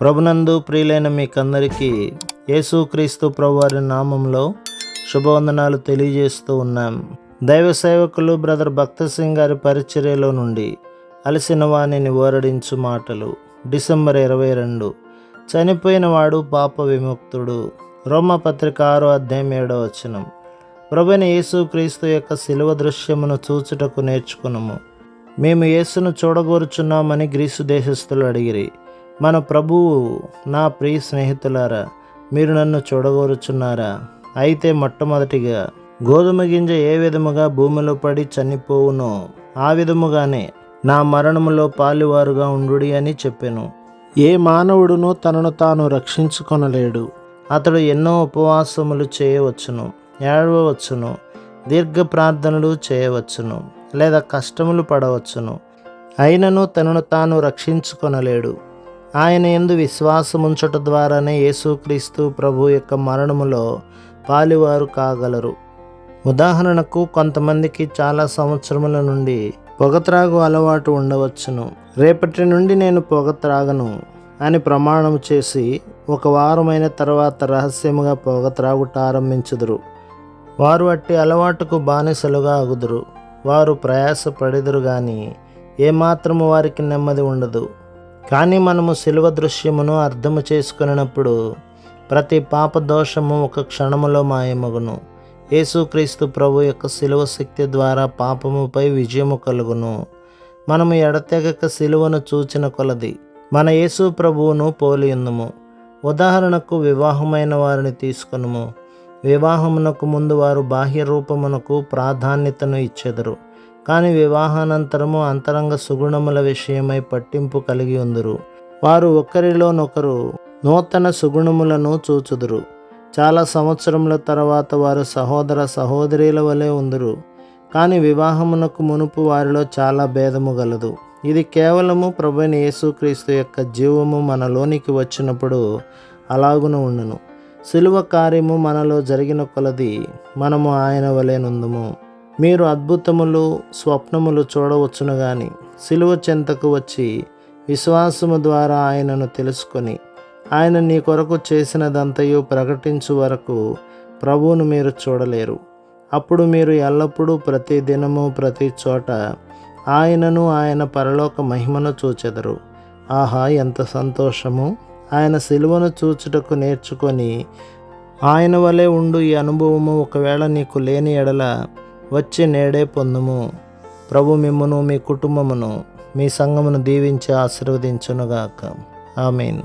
ప్రభునందు ప్రియులైన మీకందరికీ యేసుక్రీస్తు ప్రభువారి నామంలో శుభవందనాలు తెలియజేస్తూ ఉన్నాం. దైవ సేవకులు బ్రదర్ భక్త సింగ్ గారి పరిచర్యలో నుండి అలసిన వాణిని ఓరడించు మాటలు. డిసెంబర్ ఇరవై రెండు. చనిపోయిన వాడు పాప విముక్తుడు. రోమపత్రిక ఆరో అధ్యాయం ఏడో వచనం. ప్రభుని యేసుక్రీస్తు యొక్క శిలువ దృశ్యమును చూచుటకు నేర్చుకునము. మేము యేసును చూడగోరుచున్నామని గ్రీసు దేశస్థులు అడిగిరి. మన ప్రభువు నా ప్రియ స్నేహితులారా మీరు నన్ను చూడగోరుచున్నారా? అయితే మొట్టమొదటిగా గోధుమ గింజ ఏ విధముగా భూమిలో పడి చనిపోవునో ఆ విధముగానే నా మరణములో పాలివారుగా ఉండుడి అని చెప్పాను. ఏ మానవుడును తనను తాను రక్షించుకొనలేడు. అతడు ఎన్నో ఉపవాసములు చేయవచ్చును ఏడవచ్చును దీర్ఘ ప్రార్థనలు చేయవచ్చును లేదా కష్టములు పడవచ్చును. అయినను తనను తాను రక్షించుకొనలేడు. ఆయన ఎందు విశ్వాసముంచట ద్వారానే యేసుక్రీస్తు ప్రభు యొక్క మరణములో పాలివారు కాగలరు. ఉదాహరణకు కొంతమందికి చాలా సంవత్సరముల నుండి పొగత్రాగు అలవాటు ఉండవచ్చును. రేపటి నుండి నేను పొగ త్రాగను అని ప్రమాణం చేసి ఒక వారమైన తర్వాత రహస్యముగా పొగత్రాగుట ఆరంభించుదురు. వారు అట్టి అలవాటుకు బానిసలుగా అగుదురు. వారు ప్రయాసపడెదురు కానీ ఏమాత్రము వారికి నెమ్మది ఉండదు. కానీ మనము శిలువ దృశ్యమును అర్థము చేసుకున్నప్పుడు ప్రతి పాప దోషము ఒక క్షణములో మాయమగును. యేసుక్రీస్తు ప్రభు యొక్క శిలువ శక్తి ద్వారా పాపముపై విజయము కలుగును. మనము ఎడతెగక శిలువను చూచిన కొలది మన యేసు ప్రభువును పోలియుందుము. ఉదాహరణకు వివాహమైన వారిని తీసుకునుము. వివాహమునకు ముందు వారు బాహ్య రూపమునకు ప్రాధాన్యతను ఇచ్చెదరు. కానీ వివాహానంతరము అంతరంగ సుగుణముల విషయమై పట్టింపు కలిగి ఉందరు. వారు ఒకరిలోనొకరు నూతన సుగుణములను చూచుదురు. చాలా సంవత్సరముల తర్వాత వారు సహోదర సహోదరుల వలె ఉందరు. కానీ వివాహమునకు మునుపు వారిలో చాలా భేదము గలదు. ఇది కేవలము ప్రభుని యేసుక్రీస్తు యొక్క జీవము మనలోనికి వచ్చినప్పుడు అలాగున ఉండును. శిలువ కార్యము మనలో జరిగిన కొలది మనము ఆయన వలెనుందుము మీరు అద్భుతములు స్వప్నములు చూడవచ్చును గాని సిలువ చెంతకు వచ్చి విశ్వాసము ద్వారా ఆయనను తెలుసుకొని ఆయన నీ కొరకు చేసినదంతయు ప్రకటించు వరకు ప్రభువును మీరు చూడలేరు. అప్పుడు మీరు ఎల్లప్పుడూ ప్రతి దినము ప్రతి చోట ఆయనను ఆయన పరలోక మహిమను చూచెదరు. ఆహా ఎంత సంతోషము! ఆయన సిలువను చూచుటకు నేర్చుకొని ఆయన వలె ఉండు ఈ అనుభవము ఒకవేళ నీకు లేని ఎడల వచ్చి నేడే పొందుము. ప్రభు మిమ్మను మీ కుటుంబమును మీ సంఘమును దీవించి ఆశీర్వదించునుగాక. ఆమెన్.